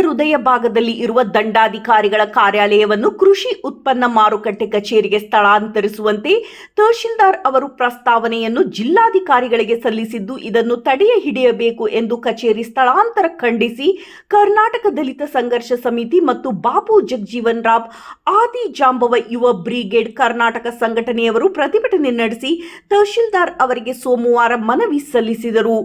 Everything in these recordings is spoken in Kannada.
ಹೃದಯ ಭಾಗದಲ್ಲಿ ಇರುವ ದಂಡಾಧಿಕಾರಿಗಳ ಕಾರ್ಯಾಲಯವನ್ನು ಕೃಷಿ ಉತ್ಪನ್ನ ಮಾರುಕಟ್ಟೆ ಕಚೇರಿಗೆ ಸ್ಥಳಾಂತರಿಸುವಂತೆ ತಹಶೀಲ್ದಾರ್ ಅವರು ಪ್ರಸ್ತಾವನೆಯನ್ನು ಜಿಲ್ಲಾಧಿಕಾರಿಗಳಿಗೆ ಸಲ್ಲಿಸಿದ್ದು, ಇದನ್ನು ತಡೆಯ ಹಿಡಿಯಬೇಕು ಎಂದು ಕಚೇರಿ ಸ್ಥಳಾಂತರ ಖಂಡಿಸಿ ಕರ್ನಾಟಕ ದಲಿತ ಸಂಘರ್ಷ ಸಮಿತಿ ಮತ್ತು ಬಾಬು ಜಗಜೀವನ್ ರಾವ್, ಆದಿ ಜಾಂಬವ ಯುವ ಬ್ರಿಗೇಡ್ ಕರ್ನಾಟಕ ಸಂಘಟನೆಯವರು ಪ್ರತಿಭಟನೆ ನಡೆಸಿ ತಹಶೀಲ್ದಾರ್ ಅವರಿಗೆ ಸೋಮವಾರ ಮನವಿ ಸಲ್ಲಿಸಿದರು.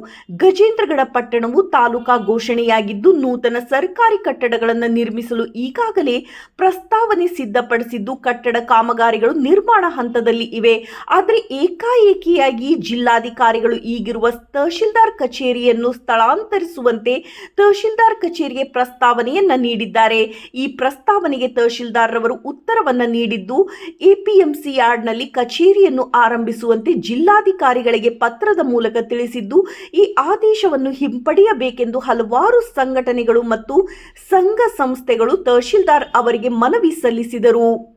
ಗಜೇಂದ್ರಗಡ ಪಟ್ಟಣವು ತಾಲೂಕಾ ಘೋಷಣೆಯಾಗಿದ್ದು, ನೂತನ ಸರ್ಕಾರಿ ಕಟ್ಟಡಗಳನ್ನು ನಿರ್ಮಿಸಲು ಈಗಾಗಲೇ ಪ್ರಸ್ತಾವನೆ ಸಿದ್ಧಪಡಿಸಿದ್ದು ಕಟ್ಟಡ ಕಾಮಗಾರಿಗಳು ನಿರ್ಮಾಣ ಹಂತದಲ್ಲಿ ಇವೆ. ಆದರೆ ಏಕಾಏಕಿಯಾಗಿ ಜಿಲ್ಲಾಧಿಕಾರಿಗಳು ಈಗಿರುವ ತಹಶೀಲ್ದಾರ್ ಕಚೇರಿಯನ್ನು ಸ್ಥಳಾಂತರಿಸುವಂತೆ ತಹಶೀಲ್ದಾರ್ ಕಚೇರಿಗೆ ಪ್ರಸ್ತಾವನೆಯನ್ನ ನೀಡಿದ್ದಾರೆ. ಈ ಪ್ರಸ್ತಾವನೆಗೆ ತಹಶೀಲ್ದಾರ್ ರವರು ಉತ್ತರವನ್ನ ನೀಡಿದ್ದು, ಎಪಿಎಂಸಿ ಯಾರ್ಡ್ನಲ್ಲಿ ಕಚೇರಿಯನ್ನು ಆರಂಭಿಸುವಂತೆ ಜಿಲ್ಲಾಧಿಕಾರಿಗಳಿಗೆ ಪತ್ರದ ಮೂಲಕ ತಿಳಿಸಿದ್ದು, ಈ ಆದೇಶವನ್ನು ಹಿಂಪಡೆಯಬೇಕೆಂದು ಹಲವಾರು ಸಂಘಟನೆಗಳು ಮತ್ತು ಸಂಘ ಸಂಸ್ಥೆಗಳು ತಹಶೀಲ್ದಾರ್ ಅವರಿಗೆ ಮನವಿ ಸಲ್ಲಿಸಿದರು.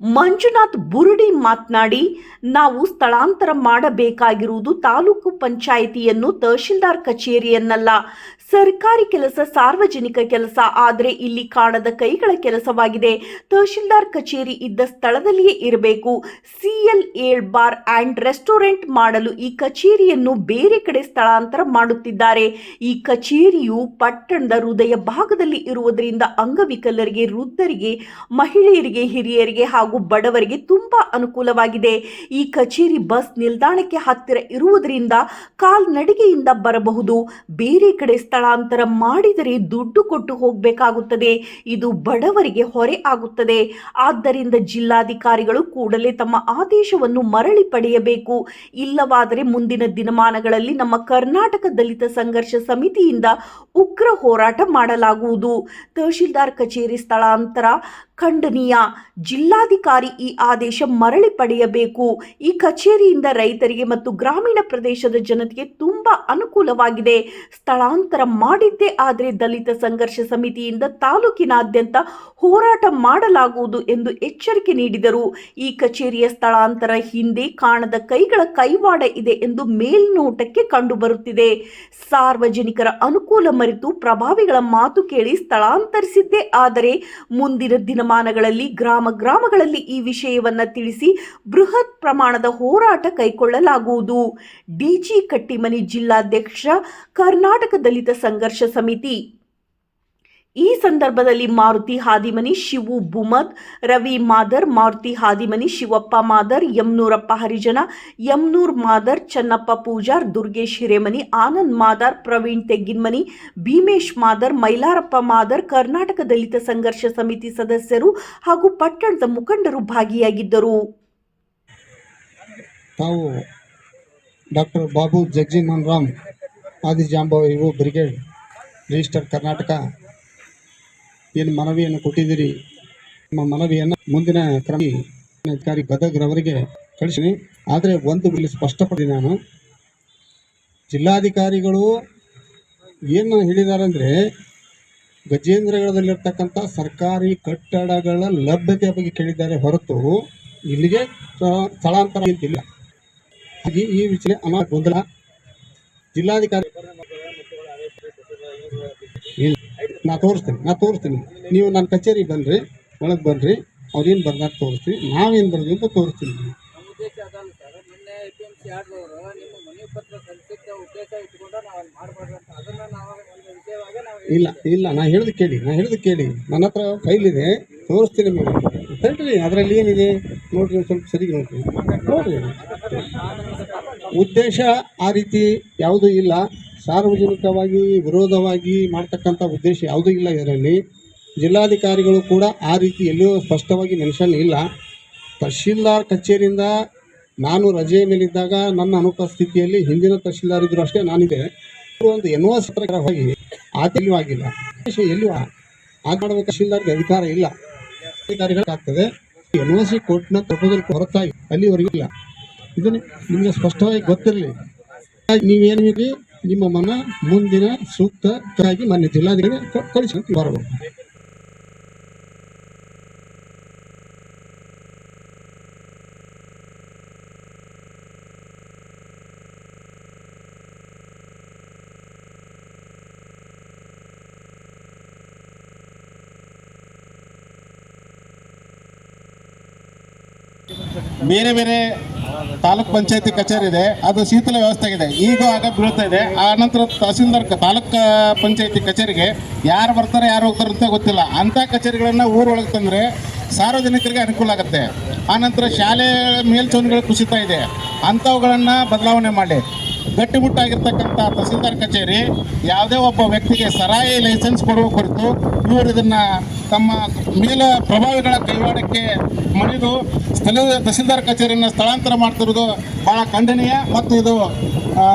ಮಂಜುನಾಥ್ ಬುರುಡಿ ಮಾತನಾಡಿ, ನಾವು ಸ್ಥಳಾಂತರ ಮಾಡಬೇಕಾಗಿರುವುದು ತಾಲೂಕು ಪಂಚಾಯಿತಿಯನ್ನು ತಹಶೀಲ್ದಾರ್ ಕಚೇರಿಯನ್ನಲ್ಲ. ಸರ್ಕಾರಿ ಕೆಲಸ, ಸಾರ್ವಜನಿಕ ಕೆಲಸ, ಆದರೆ ಇಲ್ಲಿ ಕಾಣದ ಕೈಗಳ ಕೆಲಸವಾಗಿದೆ. ತಹಶೀಲ್ದಾರ್ ಕಚೇರಿ ಇದ್ದ ಸ್ಥಳದಲ್ಲಿಯೇ ಇರಬೇಕು. ಸಿಎಲ್ ಏಳ್ ಬಾರ್ ಆ್ಯಂಡ್ ರೆಸ್ಟೋರೆಂಟ್ ಮಾಡಲು ಈ ಕಚೇರಿಯನ್ನು ಬೇರೆ ಕಡೆ ಸ್ಥಳಾಂತರ ಮಾಡುತ್ತಿದ್ದಾರೆ. ಈ ಕಚೇರಿಯು ಪಟ್ಟಣದ ಹೃದಯ ಭಾಗದಲ್ಲಿ ಇರುವುದರಿಂದ ಅಂಗವಿಕಲರಿಗೆ, ವೃದ್ಧರಿಗೆ, ಮಹಿಳೆಯರಿಗೆ, ಹಿರಿಯರಿಗೆ ಹಾಗೂ ಬಡವರಿಗೆ ತುಂಬಾ ಅನುಕೂಲವಾಗಿದೆ. ಈ ಕಚೇರಿ ಬಸ್ ನಿಲ್ದಾಣಕ್ಕೆ ಹತ್ತಿರ ಇರುವುದರಿಂದ ಕಾಲ್ನಡಿಗೆಯಿಂದ ಬರಬಹುದು. ಬೇರೆ ಕಡೆ ಸ್ಥಳಾಂತರ ಮಾಡಿದರೆ ದುಡ್ಡು ಕೊಟ್ಟು ಹೋಗಬೇಕಾಗುತ್ತದೆ. ಇದು ಬಡವರಿಗೆ ಹೊರೆ ಆಗುತ್ತದೆ. ಆದ್ದರಿಂದ ಜಿಲ್ಲಾಧಿಕಾರಿಗಳು ಕೂಡಲೇ ತಮ್ಮ ಆದೇಶವನ್ನು ಮರಳಿ ಪಡೆಯಬೇಕು. ಇಲ್ಲವಾದರೆ ಮುಂದಿನ ದಿನಮಾನಗಳಲ್ಲಿ ನಮ್ಮ ಕರ್ನಾಟಕ ದಲಿತ ಸಂಘರ್ಷ ಸಮಿತಿಯಿಂದ ಉಗ್ರ ಹೋರಾಟ ಮಾಡಲಾಗುವುದು. ತಹಶೀಲ್ದಾರ್ ಕಚೇರಿ ಸ್ಥಳಾಂತರ ಖಂಡನೀಯ. ಜಿಲ್ಲಾಧಿಕಾರಿ ಈ ಆದೇಶ ಮರಳಿ ಪಡೆಯಬೇಕು. ಈ ಕಚೇರಿಯಿಂದ ರೈತರಿಗೆ ಮತ್ತು ಗ್ರಾಮೀಣ ಪ್ರದೇಶದ ಜನತೆಗೆ ತುಂಬ ಅನುಕೂಲವಾಗಿದೆ. ಸ್ಥಳಾಂತರ ಮಾಡಿದ್ದೇ ಆದರೆ ದಲಿತ ಸಂಘರ್ಷ ಸಮಿತಿಯಿಂದ ತಾಲೂಕಿನಾದ್ಯಂತ ಹೋರಾಟ ಮಾಡಲಾಗುವುದು ಎಂದು ಎಚ್ಚರಿಕೆ ನೀಡಿದರು. ಈ ಕಚೇರಿಯ ಸ್ಥಳಾಂತರ ಹಿಂದೆ ಕಾಣದ ಕೈಗಳ ಕೈವಾಡ ಇದೆ ಎಂದು ಮೇಲ್ನೋಟಕ್ಕೆ ಕಂಡುಬರುತ್ತಿದೆ. ಸಾರ್ವಜನಿಕರ ಅನುಕೂಲ ಮರೆತು ಪ್ರಭಾವಿಗಳ ಮಾತು ಕೇಳಿ ಸ್ಥಳಾಂತರಿಸಿದ್ದೇ ಆದರೆ ಮುಂದಿನ ದಿನಮಾನಗಳಲ್ಲಿ ಗ್ರಾಮ ಗ್ರಾಮಗಳಲ್ಲಿ ಈ ವಿಷಯವನ್ನು ತಿಳಿಸಿ ಬೃಹತ್ ಪ್ರಮಾಣದ ಹೋರಾಟ ಕೈಗೊಳ್ಳಲಾಗುವುದು ಡಿಜಿ ಕಟ್ಟಿಮನಿ ಜಿಲ್ಲಾಧ್ಯಕ್ಷ, ಕರ್ನಾಟಕ ದಲಿತ ಸಂಘರ್ಷ ಸಮಿತಿ. ಈ ಸಂದರ್ಭದಲ್ಲಿ ಮಾರುತಿ ಹಾದಿಮನಿ ಶಿವು ಬುಮದ್ ರವಿ ಮಾದರ್, ಮಾರುತಿ ಹಾದಿಮನಿ ಶಿವಪ್ಪ ಮಾದರ್, ಯಮ್ನೂರಪ್ಪ ಹರಿಜನ, ಯಮ್ನೂರ್ ಮಾದರ್, ಚನ್ನಪ್ಪ ಪೂಜಾರ್, ದುರ್ಗೇಶ್ ಹಿರೇಮನಿ, ಆನಂದ್ ಮಾದರ್, ಪ್ರವೀಣ್ ತೆಗ್ಗಿನ್ಮನಿ, ಭೀಮೇಶ್ ಮಾದರ್, ಮೈಲಾರಪ್ಪ ಮಾದರ್, ಕರ್ನಾಟಕ ದಲಿತ ಸಂಘರ್ಷ ಸಮಿತಿ ಸದಸ್ಯರು ಹಾಗೂ ಪಟ್ಟಣದ ಮುಖಂಡರು ಭಾಗಿಯಾಗಿದ್ದರು. ಡಾಕ್ಟರ್ ಬಾಬು ಜಗಜೀವನ್ ರಾಮ್, ಆದಿಜಾಂಬವ ಇವು ಬ್ರಿಗೇಡ್, ರಿಜಿಸ್ಟರ್ ಕರ್ನಾಟಕ ಏನು ಮನವಿಯನ್ನು ಕೊಟ್ಟಿದ್ದೀರಿ? ನಿಮ್ಮ ಮನವಿಯನ್ನು ಮುಂದಿನ ಕ್ರಮ ಅಧಿಕಾರಿ ಗದಗ್ರವರಿಗೆ ಕಳಿಸಿನಿ ಆದರೆ ಒಂದು ಇಲ್ಲಿ ಸ್ಪಷ್ಟಪಡಿ ನಾನು. ಜಿಲ್ಲಾಧಿಕಾರಿಗಳು ಏನು ಹೇಳಿದ್ದಾರೆ ಅಂದರೆ ಗಜೇಂದ್ರಗಢದಲ್ಲಿರ್ತಕ್ಕಂಥ ಸರ್ಕಾರಿ ಕಟ್ಟಡಗಳ ಲಭ್ಯತೆ ಬಗ್ಗೆ ಕೇಳಿದ್ದಾರೆ ಹೊರತು ಇಲ್ಲಿಗೆ ಸ್ಥಳಾಂತರ ಅಂತಿಲ್ಲ ಹಾಗೆ ಈ ವಿಷಯ ಅನಾ ಗೊಂದಲ. ಜಿಲ್ಲಾಧಿಕಾರಿ ಇಲ್ಲ. ನಾ ತೋರಿಸ್ತೀನಿ ನಾ ತೋರಿಸ್ತೀನಿ. ನೀವು ನನ್ನ ಕಚೇರಿ ಬನ್ರಿ, ಒಳಗೆ ಬನ್ರಿ ಅವ್ರೇನು ಬರ್ದಾಗ ತೋರಿಸ್ತೀವಿ ನಾವೇನು ಬರ್ತೀವಿ ಅಂತ ತೋರಿಸ್ತೀನಿ. ಇಲ್ಲ ಇಲ್ಲ, ನಾ ಹೇಳ್ದು ಕೇಳಿ, ನಾ ಹೇಳ್ದು ಕೇಳಿ. ನನ್ನ ಹತ್ರ ಫೈಲ್ ಇದೆ, ತೋರಿಸ್ತೀನಿ ಹೇಳ್ರಿ ಅದರಲ್ಲಿ ಏನಿದೆ? ನೋಡ್ರಿ ಸ್ವಲ್ಪ ಸರಿ ನೋಡ್ರಿ. ನೋಡ್ರಿ. ಉದ್ದೇಶ ಆ ರೀತಿ ಯಾವುದೂ ಇಲ್ಲ. ಸಾರ್ವಜನಿಕವಾಗಿ, ವಿರೋಧವಾಗಿ ಮಾಡ್ತಕ್ಕಂಥ ಉದ್ದೇಶ ಯಾವುದೂ ಇಲ್ಲ ಇದರಲ್ಲಿ. ಜಿಲ್ಲಾಧಿಕಾರಿಗಳು ಕೂಡ ಆ ರೀತಿ ಎಲ್ಲಿಯೂ ಸ್ಪಷ್ಟವಾಗಿ ಮೆನ್ಷನ್ ಇಲ್ಲ. ತಹಶೀಲ್ದಾರ್ ಕಚೇರಿಯಿಂದ ನಾನು ರಜೆ ಮೇಲಿದ್ದಾಗ ನನ್ನ ಅನುಪಸ್ಥಿತಿಯಲ್ಲಿ ಹಿಂದಿನ ತಹಶೀಲ್ದಾರ್ ಇದ್ರು ಅಷ್ಟೇ ನಾನಿದೆ. ಒಂದು ಎನ್ನುವ ಸತ್ರ ಹೋಗಿ ಆತಲ್ಲೂ ಆಗಿಲ್ಲ ಮಾಡಬೇಕು ತಹಶೀಲ್ದಾರ್ಗೆ ಅಧಿಕಾರ ಇಲ್ಲ. ಅಧಿಕಾರಿಗಳಾಗ್ತದೆ. ಎನ್ ಒ ಸಿ ಕೋರ್ಟ್ನ ಪ್ರಪೋಸಲ್ ಹೊರತಾಗಿ ಅಲ್ಲಿವರೆಗೂ ಇಲ್ಲ. ಇದನ್ನು ನಿಮಗೆ ಸ್ಪಷ್ಟವಾಗಿ ಗೊತ್ತಿರಲಿ. ನೀವೇನಿದೆ ನಿಮ್ಮ ಮನ ಮುಂದಿನ ಸೂಕ್ತ ಮನೆ ಜಿಲ್ಲಾಧಿಕಾರಿ ಕಳಿಸಿ ಬರಬಹುದು ಬೇರೆ ಬೇರೆ ತಾಲೂಕ್ ಪಂಚಾಯತಿ ಕಚೇರಿ ಇದೆ, ಅದು ಶೀತಲ ವ್ಯವಸ್ಥೆ ಆಗಿದೆ. ಈಗ ಆಗ ಬೀಳ್ತಾ ಇದೆ. ಆ ನಂತರ ತಹಸೀಲ್ದಾರ್ ತಾಲೂಕ್ ಪಂಚಾಯತಿ ಕಚೇರಿಗೆ ಯಾರು ಬರ್ತಾರೆ, ಯಾರು ಹೋಗ್ತಾರೆ ಅಂತ ಗೊತ್ತಿಲ್ಲ. ಅಂಥ ಕಚೇರಿಗಳನ್ನು ಊರೊಳಗೆ ತಂದರೆ ಸಾರ್ವಜನಿಕರಿಗೆ ಅನುಕೂಲ ಆಗುತ್ತೆ. ಆನಂತರ ಶಾಲೆ ಮೇಲ್ಚೌನಿಗಳು ಕುಸಿತ ಇದೆ. ಅಂಥವುಗಳನ್ನು ಬದಲಾವಣೆ ಮಾಡಿ. ಗಟ್ಟಿಮುಟ್ಟಾಗಿರ್ತಕ್ಕಂಥ ತಹಸೀಲ್ದಾರ್ ಕಚೇರಿ ಯಾವುದೇ ಒಬ್ಬ ವ್ಯಕ್ತಿಗೆ ಸರಾಯಿ ಲೈಸೆನ್ಸ್ ಕೊಡುವ ಕುರಿತು ಇವರು ಇದನ್ನು ತಮ್ಮ ಮೇಲ ಪ್ರಭಾವಿಗಳ ಕೈವಾಡಕ್ಕೆ ಮಣಿದು ಸ್ಥಳೀಯ ತಹಸೀಲ್ದಾರ್ ಕಚೇರಿಯನ್ನು ಸ್ಥಳಾಂತರ ಮಾಡ್ತಿರೋದು ಭಾಳ ಖಂಡನೀಯ ಮತ್ತು ಇದು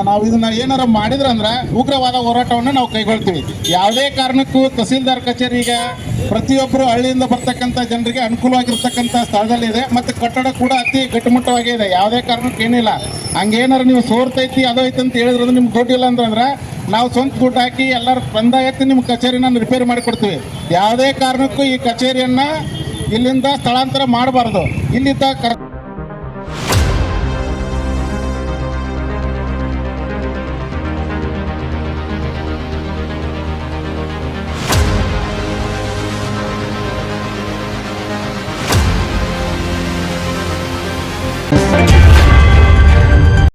ನಾವು ಇದನ್ನು ಏನಾರು ಮಾಡಿದ್ರಂದ್ರೆ ಉಗ್ರವಾದ ಹೋರಾಟವನ್ನು ನಾವು ಕೈಗೊಳ್ತೀವಿ. ಯಾವುದೇ ಕಾರಣಕ್ಕೂ ತಹಸೀಲ್ದಾರ್ ಕಚೇರಿ ಈಗ ಪ್ರತಿಯೊಬ್ಬರು ಹಳ್ಳಿಯಿಂದ ಬರ್ತಕ್ಕಂಥ ಜನರಿಗೆ ಅನುಕೂಲವಾಗಿರ್ತಕ್ಕಂಥ ಸ್ಥಳದಲ್ಲಿದೆ ಮತ್ತು ಕಟ್ಟಡ ಕೂಡ ಅತಿ ಗಟ್ಟಿಮುಟ್ಟವಾಗೇ ಇದೆ. ಯಾವುದೇ ಕಾರಣಕ್ಕೂ ಏನಿಲ್ಲ. ಹಂಗೇನಾರು ನೀವು ಸೋರ್ತೈತಿ, ಅದು ಐತಿ ಅಂತ ಹೇಳಿದ್ರೆ ನಿಮ್ಗೆ ದುಡ್ಡು ಇಲ್ಲ ಅಂತಂದ್ರೆ ನಾವು ಸ್ವಂತ ದುಡ್ಡು ಹಾಕಿ ಎಲ್ಲರೂ ಬಂದಾಗತ್ತಿ ನಿಮ್ಮ ಕಚೇರಿನ ರಿಪೇರಿ ಮಾಡಿಕೊಡ್ತೀವಿ. ಯಾವುದೇ ಕಾರಣಕ್ಕೂ ಈ ಕಚೇರಿಯನ್ನು ಇಲ್ಲಿಂದ ಸ್ಥಳಾಂತರ ಮಾಡಬಾರ್ದು. ಇಲ್ಲಿದ್ದ ಕರ್